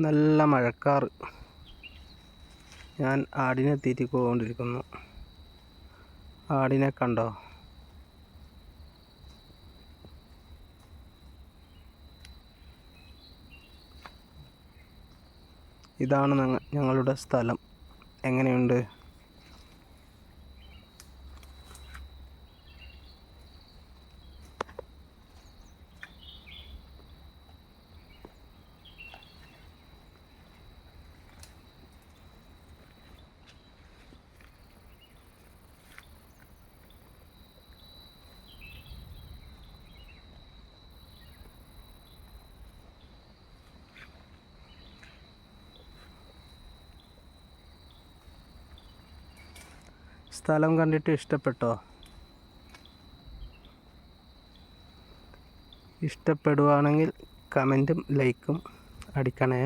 നല്ല മഴക്കാറ്. ഞാൻ ആടിനെ തീറ്റിക്കൊണ്ടിരിക്കുന്നു ആടിനെ കണ്ടോ? ഇതാണ് ഞങ്ങ- ഞങ്ങളുടെ സ്ഥലം. എങ്ങനെയുണ്ട്? സ്ഥലം കണ്ടിട്ട് ഇഷ്ടപ്പെട്ടോ? ഇഷ്ടപ്പെടുവാണെങ്കിൽ കമന്റും ലൈക്കും അടിക്കണേ.